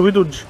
Scooby-Doo.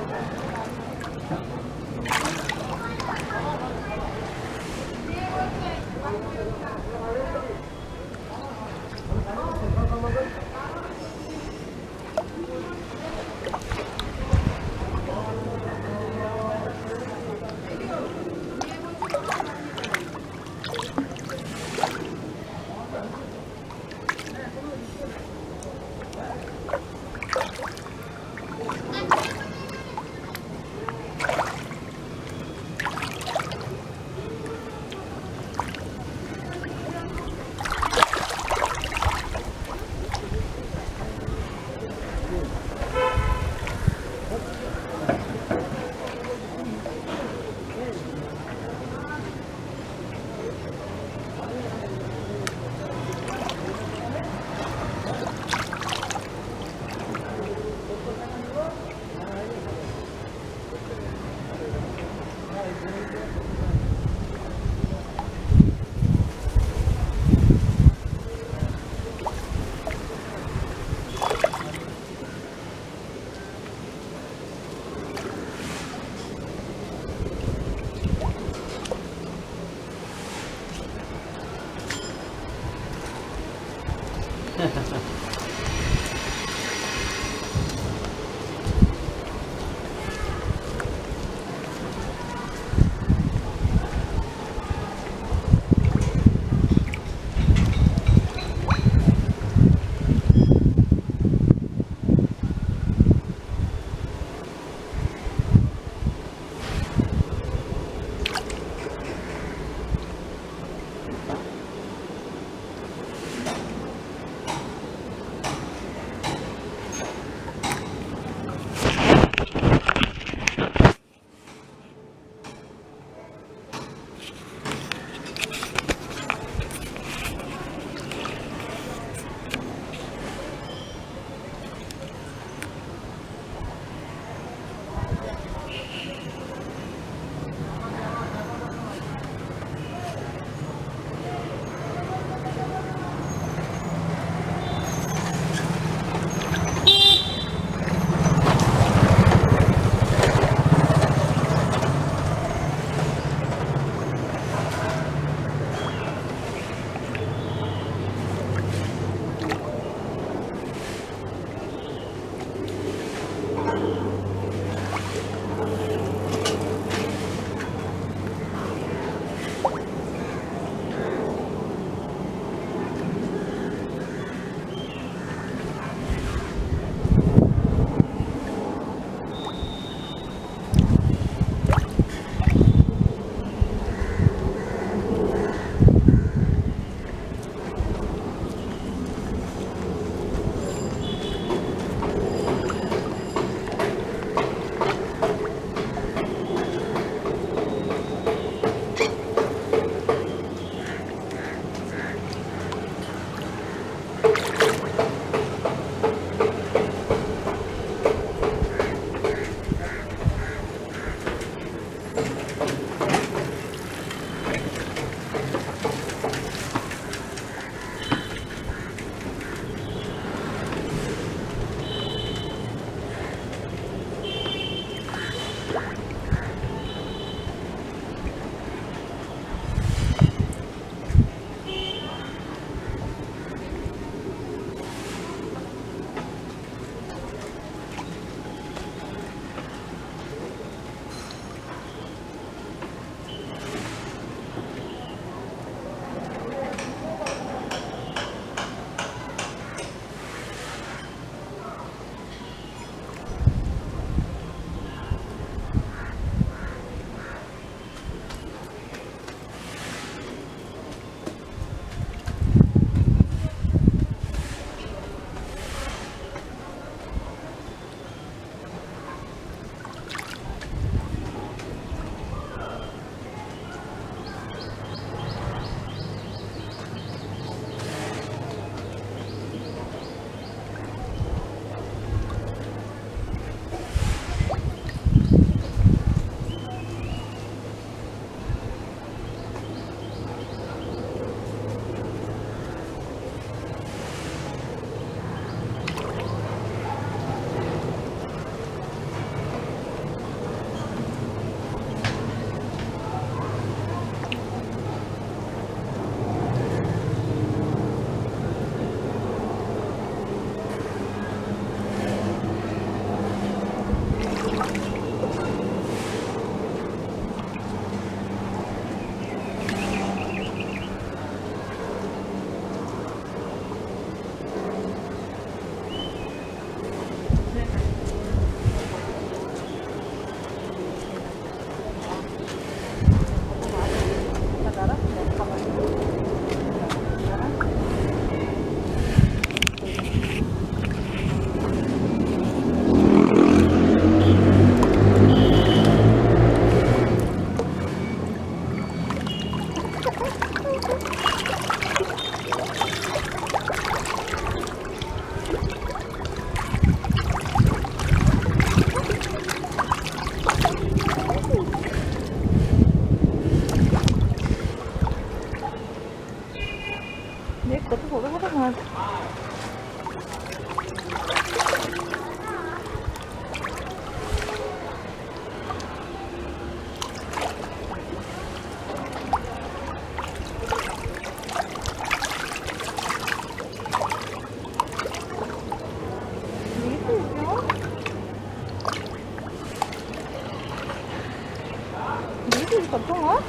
好重啊！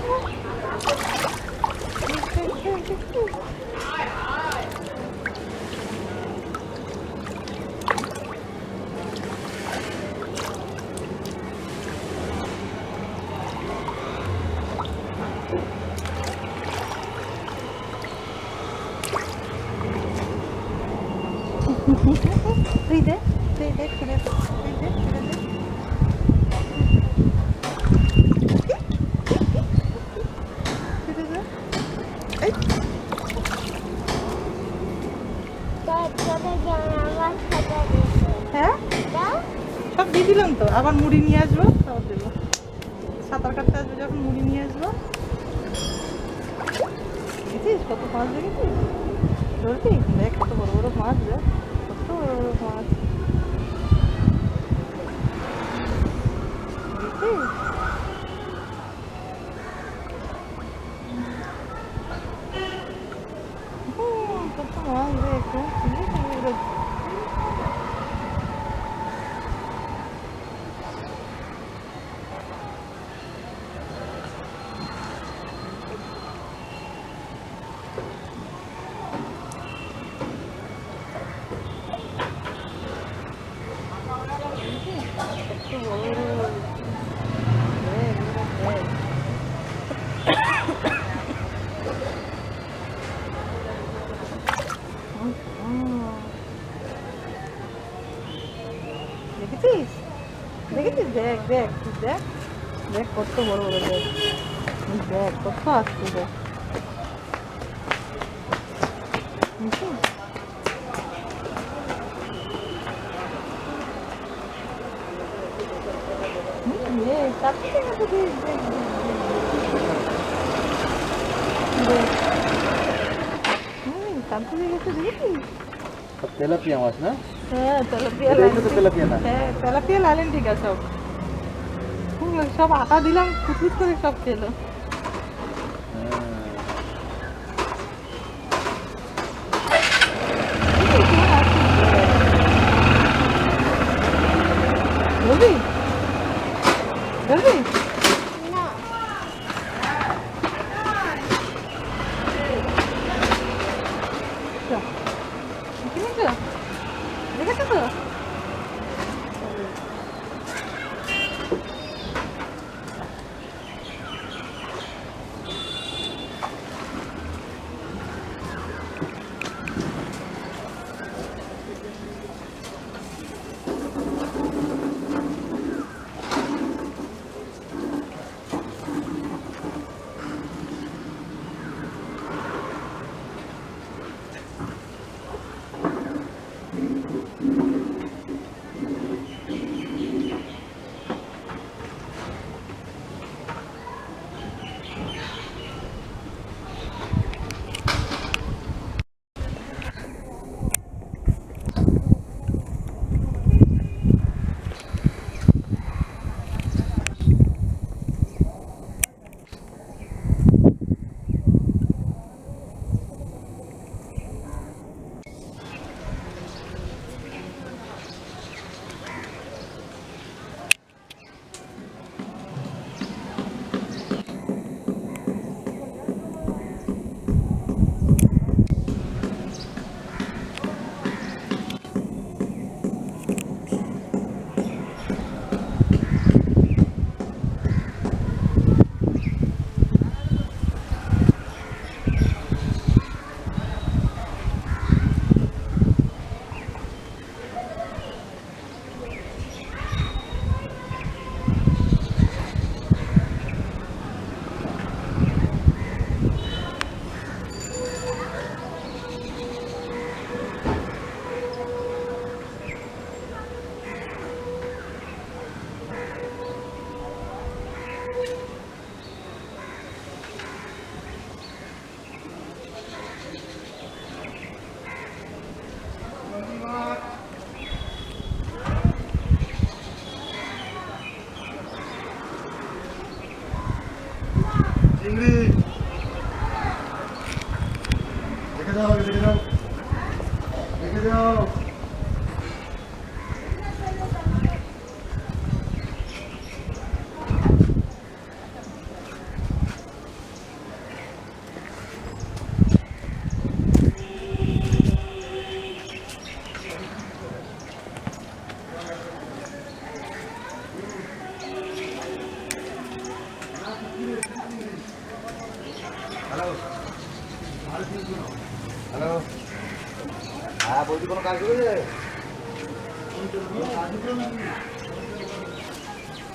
আবার মুড়ি নিয়ে আসব আবার দেবো। সাঁতার কাটতে আসবে যখন মুড়ি নিয়ে আসব। দেখেছিস কত মাছ দেখেছিস? ধরবি? দেখ কত বড় বড় মাছ, দেখ কত বড় বড় মাছ। কত মাছ দেখ দেখ দেখ তুই দেখ দেখ কত বড় বড় দেখ এই দেখ কত আসছে দেখ দেখেছিস? হুম, এ, তাতে দেখ, দেখ, দেখ, দেখ, দেখ। দেখ। হুম, কাঁদতে লেগেছে দেখেছিস সব তেলাপিয়া মাছ না হ্যাঁ তেলাপিয়া এটা কিন্তু লাইন তেলাপিয়া না হ্যাঁ তেলাপিয়া লাইলেন ঠিক আছে সব আটা দিলাম কুচকুচ করে সব খেলো। ধরবি ধরবি? দেখেছ তো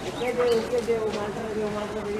ఎక్కడ ఎక్కడ మాట్లాడి మాట్లాడి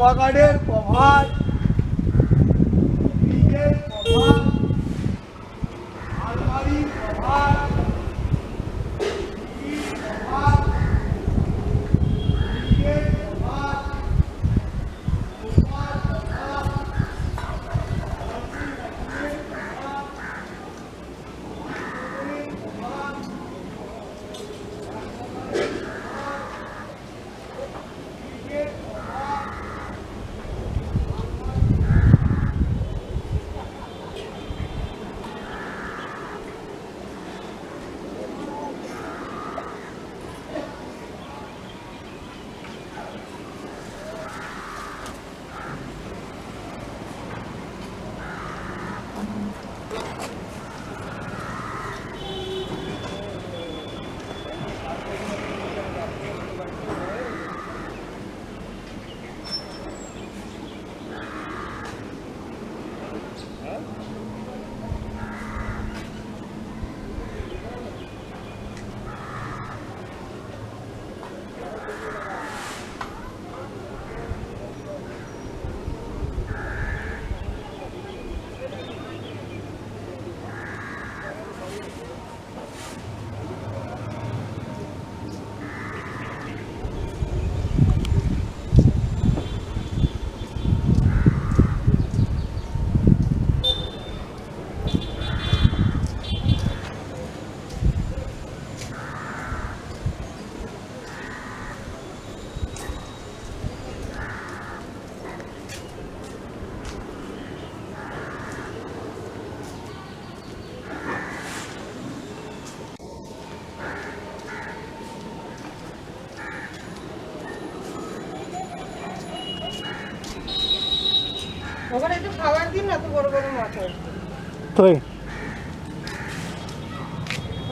অ্যাকোয়াগার্ডের কভার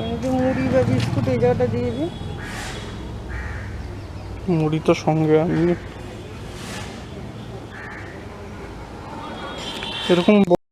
একটু মুড়ি বা বিস্কুট এই জায়গাটা দিয়ে মুড়ি তো সঙ্গে আমি এরকম